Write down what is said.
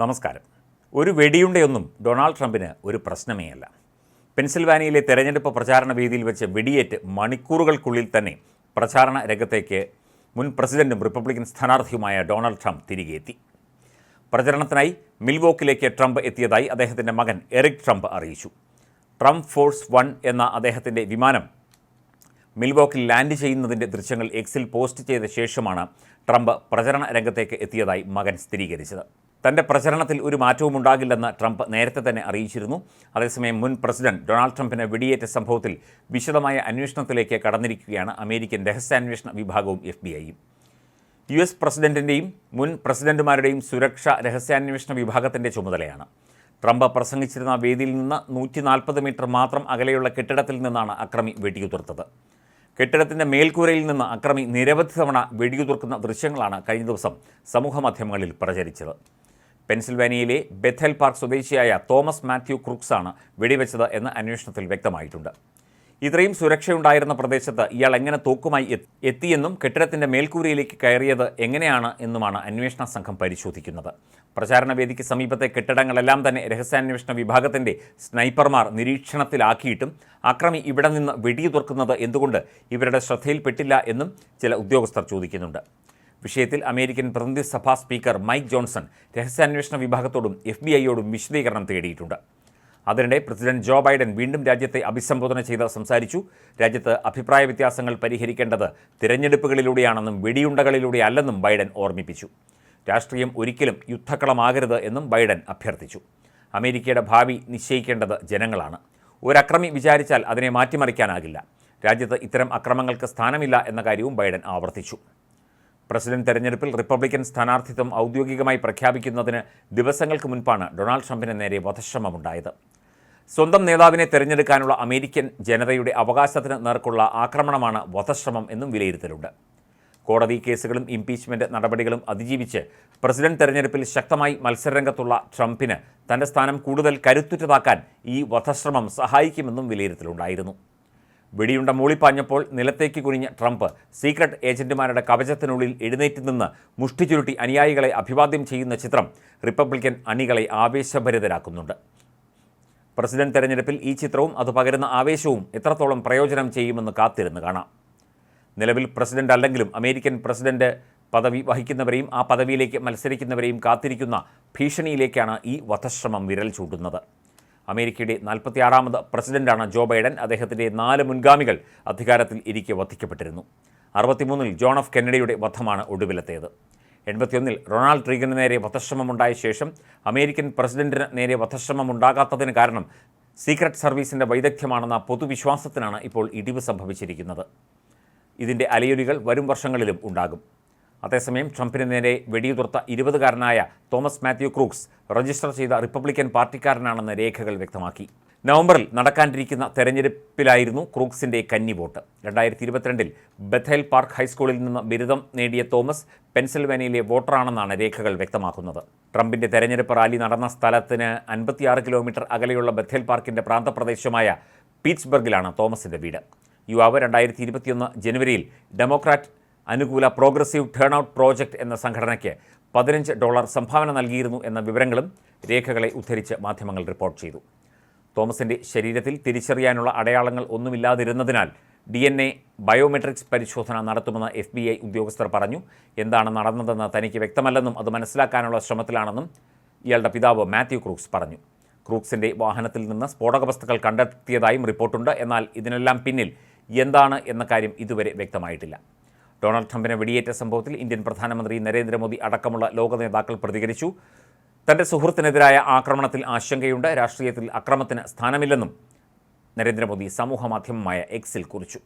നമസ്കാരം. ഒരു വെടിയുണ്ടയൊന്നും ഡൊണാൾഡ് ട്രംപിന് ഒരു പ്രശ്നമേ അല്ല. പെൻസിൽവാനിയയിലെ തെരഞ്ഞെടുപ്പ് പ്രചാരണ വേദിയിൽ വെച്ച് വെടിയേറ്റ് മണിക്കൂറുകൾക്കുള്ളിൽ തന്നെ പ്രചാരണ രംഗത്തേക്ക് മുൻ പ്രസിഡന്റും റിപ്പബ്ലിക്കൻ സ്ഥാനാർത്ഥിയുമായ ഡൊണാൾഡ് ട്രംപ് തിരികെ എത്തി. പ്രചരണത്തിനായി മിൽവോക്കിലേക്ക് ട്രംപ് എത്തിയതായി അദ്ദേഹത്തിന്റെ മകൻ എറിക് ട്രംപ് അറിയിച്ചു. ട്രംപ് ഫോഴ്സ് വൺ എന്ന അദ്ദേഹത്തിന്റെ വിമാനം മിൽവോക്കിൽ ലാൻഡ് ചെയ്യുന്നതിന്റെ ദൃശ്യങ്ങൾ എക്സിൽ പോസ്റ്റ് ചെയ്ത ശേഷമാണ് ട്രംപ് പ്രചരണ രംഗത്തേക്ക് എത്തിയതായി മകൻ സ്ഥിരീകരിച്ചത്. തന്റെ പ്രചരണത്തിൽ ഒരു മാറ്റവും ഉണ്ടാകില്ലെന്ന് ട്രംപ് നേരത്തെ തന്നെ അറിയിച്ചിരുന്നു. അതേസമയം മുൻ പ്രസിഡന്റ് ഡൊണാൾഡ് ട്രംപിനെ വെടിയേറ്റ സംഭവത്തിൽ വിശദമായ അന്വേഷണത്തിലേക്ക് കടന്നിരിക്കുകയാണ് അമേരിക്കൻ രഹസ്യാന്വേഷണ വിഭാഗവും എഫ് ബി ഐയും യു എസ് പ്രസിഡന്റിന്റെയും മുൻ പ്രസിഡന്റുമാരുടെയും സുരക്ഷ രഹസ്യാന്വേഷണ വിഭാഗത്തിന്റെ ചുമതലയാണ്. ട്രംപ് പ്രസംഗിച്ചിരുന്ന വേദിയിൽ നിന്ന് നൂറ്റി നാൽപ്പത് മീറ്റർ മാത്രം അകലെയുള്ള കെട്ടിടത്തിൽ നിന്നാണ് അക്രമി വെടിയുതിർത്തത്. കെട്ടിടത്തിന്റെ മേൽക്കൂരയിൽ നിന്ന് അക്രമി നിരവധി തവണ വെടിയുതിർക്കുന്ന ദൃശ്യങ്ങളാണ് കഴിഞ്ഞ ദിവസം സമൂഹമാധ്യമങ്ങളിൽ പ്രചരിച്ചത്. പെൻസിൽവാനിയയിലെ ബെഥൽ പാർക്ക് സ്വദേശിയായ തോമസ് മാത്യു ക്രൂക്സാണ് വെടിവെച്ചത് എന്ന് അന്വേഷണത്തിൽ വ്യക്തമായിട്ടുണ്ട്. ഇത്രയും സുരക്ഷയുണ്ടായിരുന്ന പ്രദേശത്ത് ഇയാൾ എങ്ങനെ തോക്കുമായി എത്തി- എത്തിയെന്നും കെട്ടിടത്തിന്റെ മേൽക്കൂരയിലേക്ക് കയറിയത് എങ്ങനെയാണ് എന്നുമാണ് അന്വേഷണ സംഘം പരിശോധിക്കുന്നത്. പ്രചാരണ വേദിക്ക് സമീപത്തെ കെട്ടിടങ്ങളെല്ലാം തന്നെ രഹസ്യാന്വേഷണ വിഭാഗത്തിന്റെ സ്നൈപ്പർമാർ നിരീക്ഷണത്തിലാക്കിയിട്ടും അക്രമി ഇവിടെ നിന്ന് വെടിയുതിർക്കുന്നത് എന്തുകൊണ്ട് ഇവരുടെ ശ്രദ്ധയിൽപ്പെട്ടില്ല എന്നും ചില ഉദ്യോഗസ്ഥർ ചോദിക്കുന്നുണ്ട്. വിഷയത്തിൽ അമേരിക്കൻ പ്രതിനിധി സഭാ സ്പീക്കർ മൈക്ക് ജോൺസൺ രഹസ്യാന്വേഷണ വിഭാഗത്തോടും എഫ് ബി ഐയോടും വിശദീകരണം തേടിയിട്ടുണ്ട്. അതിനിടെ പ്രസിഡന്റ് ജോ ബൈഡൻ വീണ്ടും രാജ്യത്തെ അഭിസംബോധന ചെയ്ത് സംസാരിച്ചു. രാജ്യത്ത് അഭിപ്രായ വ്യത്യാസങ്ങൾ പരിഹരിക്കേണ്ടത് തിരഞ്ഞെടുപ്പുകളിലൂടെയാണെന്നും വെടിയുണ്ടകളിലൂടെ അല്ലെന്നും ബൈഡൻ ഓർമ്മിപ്പിച്ചു. രാഷ്ട്രീയം ഒരിക്കലും യുദ്ധക്കളമാകരുത് എന്നും ബൈഡൻ അഭ്യർത്ഥിച്ചു. അമേരിക്കയുടെ ഭാവി നിശ്ചയിക്കേണ്ടത് ജനങ്ങളാണ്. ഒരക്രമി വിചാരിച്ചാൽ അതിനെ മാറ്റിമറിക്കാനാകില്ല. രാജ്യത്ത് ഇത്തരം അക്രമങ്ങൾക്ക് സ്ഥാനമില്ല എന്ന കാര്യവും ബൈഡൻ ആവർത്തിച്ചു. പ്രസിഡന്റ് തെരഞ്ഞെടുപ്പിൽ റിപ്പബ്ലിക്കൻ സ്ഥാനാർത്ഥിത്വം ഔദ്യോഗികമായി പ്രഖ്യാപിക്കുന്നതിന് ദിവസങ്ങൾക്ക് മുൻപാണ് ഡൊണാൾഡ് ട്രംപിന് നേരെ വധശ്രമമുണ്ടായത്. സ്വന്തം നേതാവിനെ തെരഞ്ഞെടുക്കാനുള്ള അമേരിക്കൻ ജനതയുടെ അവകാശത്തിന് നേർക്കുള്ള ആക്രമണമാണ് വധശ്രമം എന്നും വിലയിരുത്തലുണ്ട്. കോടതി കേസുകളും ഇംപീച്ച്മെന്റ് നടപടികളും അതിജീവിച്ച് പ്രസിഡന്റ് തെരഞ്ഞെടുപ്പിൽ ശക്തമായി മത്സരരംഗത്തുള്ള ട്രംപിന് തന്റെ സ്ഥാനം കൂടുതൽ കരുത്തുറ്റതാക്കാൻ ഈ വധശ്രമം സഹായിക്കുമെന്നും വിലയിരുത്തലുണ്ടായിരുന്നു. വെടിയുണ്ട മൂളിപ്പാഞ്ഞപ്പോൾ നിലത്തേക്ക് കുനിഞ്ഞ ട്രംപ് സീക്രട്ട് ഏജന്റുമാരുടെ കവചത്തിനുള്ളിൽ എഴുന്നേറ്റ് നിന്ന് മുഷ്ടി ചുരുട്ടി അനുയായികളെ അഭിവാദ്യം ചെയ്യുന്ന ചിത്രം റിപ്പബ്ലിക്കൻ അണികളെ ആവേശഭരിതരാക്കുന്നുണ്ട്. പ്രസിഡന്റ് തെരഞ്ഞെടുപ്പിൽ ഈ ചിത്രവും അത് പകരുന്ന ആവേശവും എത്രത്തോളം പ്രയോജനം ചെയ്യുമെന്ന് കാത്തിരുന്ന് കാണാം. നിലവിൽ പ്രസിഡന്റ് അല്ലെങ്കിലും അമേരിക്കൻ പ്രസിഡന്റ് പദവി വഹിക്കുന്നവരെയും ആ പദവിയിലേക്ക് മത്സരിക്കുന്നവരെയും കാത്തിരിക്കുന്ന ഭീഷണിയിലേക്കാണ് ഈ വധശ്രമം വിരൽ ചൂണ്ടുന്നത്. അമേരിക്കയുടെ നാൽപ്പത്തിയാറാമത് പ്രസിഡന്റാണ് ജോ ബൈഡൻ. അദ്ദേഹത്തിന്റെ നാല് മുൻഗാമികൾ അധികാരത്തിൽ ഇരിക്കെ വധിക്കപ്പെട്ടിരുന്നു. അറുപത്തിമൂന്നിൽ ജോൺ എഫ് കെന്നഡിയുടെ വധമാണ് ഒടുവിലത്തേത്. എൺപത്തിയൊന്നിൽ റൊണാൾഡ് റീഗന് നേരെ വധശ്രമമുണ്ടായ ശേഷം അമേരിക്കൻ പ്രസിഡന്റിന് നേരെ വധശ്രമം ഉണ്ടാകാത്തതിന് കാരണം സീക്രട്ട് സർവീസിന്റെ വൈദഗ്ധ്യമാണെന്ന പൊതുവിശ്വാസത്തിനാണ് ഇപ്പോൾ ഇടിവ് സംഭവിച്ചിരിക്കുന്നത്. ഇതിന്റെ അലയൊലികൾ വരും വർഷങ്ങളിലും ഉണ്ടാകും. അതേസമയം ട്രംപിന് നേരെ വെടിയുതിർത്ത ഇരുപതുകാരനായ തോമസ് മാത്യു ക്രൂക്സ് രജിസ്റ്റർ ചെയ്ത റിപ്പബ്ലിക്കൻ പാർട്ടിക്കാരനാണെന്ന് രേഖകൾ വ്യക്തമാക്കി. നവംബറിൽ നടക്കാനിരിക്കുന്ന തെരഞ്ഞെടുപ്പിലായിരുന്നു ക്രൂക്സിന്റെ കന്നി വോട്ട്. രണ്ടായിരത്തി ഇരുപത്തിരണ്ടിൽ ബഥേൽ പാർക്ക് ഹൈസ്കൂളിൽ നിന്ന് ബിരുദം നേടിയ തോമസ് പെൻസിൽവാനിയയിലെ വോട്ടറാണെന്നാണ് രേഖകൾ വ്യക്തമാക്കുന്നത്. ട്രംപിന്റെ തെരഞ്ഞെടുപ്പ് റാലി നടന്ന സ്ഥലത്തിന് അൻപത്തിയാറ് കിലോമീറ്റർ അകലെയുള്ള ബഥേൽ പാർക്കിന്റെ പ്രാന്തപ്രദേശമായ പീറ്റ്സ്ബർഗിലാണ് തോമസിന്റെ വീട്. യുവാവ് രണ്ടായിരത്തി ഇരുപത്തിയൊന്ന് ജനുവരിയിൽ ഡെമോക്രാറ്റ് അനുകൂല പ്രോഗ്രസീവ് ടേൺ ഔട്ട് പ്രോജക്റ്റ് എന്ന സംഘടനയ്ക്ക് പതിനഞ്ച് ഡോളർ സംഭാവന നൽകിയിരുന്നു എന്ന വിവരങ്ങളും രേഖകളെ ഉദ്ധരിച്ച് മാധ്യമങ്ങൾ റിപ്പോർട്ട് ചെയ്തു. തോമസിന്റെ ശരീരത്തിൽ തിരിച്ചറിയാനുള്ള അടയാളങ്ങൾ ഒന്നുമില്ലാതിരുന്നതിനാൽ ഡി എൻ എ ബയോമെട്രിക്സ് പരിശോധന നടത്തുമെന്ന് എഫ് ബി ഐ ഉദ്യോഗസ്ഥർ പറഞ്ഞു. എന്താണ് നടന്നതെന്ന് തനിക്ക് വ്യക്തമല്ലെന്നും അത് മനസ്സിലാക്കാനുള്ള ശ്രമത്തിലാണെന്നും ഇയാളുടെ പിതാവ് മാത്യു ക്രൂക്സ് പറഞ്ഞു. ക്രൂക്സിന്റെ വാഹനത്തിൽ നിന്ന് സ്ഫോടക വസ്തുക്കൾ കണ്ടെത്തിയതായും റിപ്പോർട്ടുണ്ട്. എന്നാൽ ഇതിനെല്ലാം പിന്നിൽ എന്താണ് എന്ന കാര്യം ഇതുവരെ വ്യക്തമായിട്ടില്ല. ഡൊണാൾഡ് ട്രംപിനെ വെടിയേറ്റ സംഭവത്തിൽ ഇന്ത്യൻ പ്രധാനമന്ത്രി നരേന്ദ്രമോദി അടക്കമുള്ള ലോക നേതാക്കൾ പ്രതികരിച്ചു. തന്റെ സുഹൃത്തിനെതിരായ ആക്രമണത്തിൽ ആശങ്കയുണ്ട്. രാഷ്ട്രീയത്തിൽ അക്രമത്തിന് സ്ഥാനമില്ലെന്നും നരേന്ദ്രമോദി സമൂഹമാധ്യമമായ എക്സിൽ കുറിച്ചു.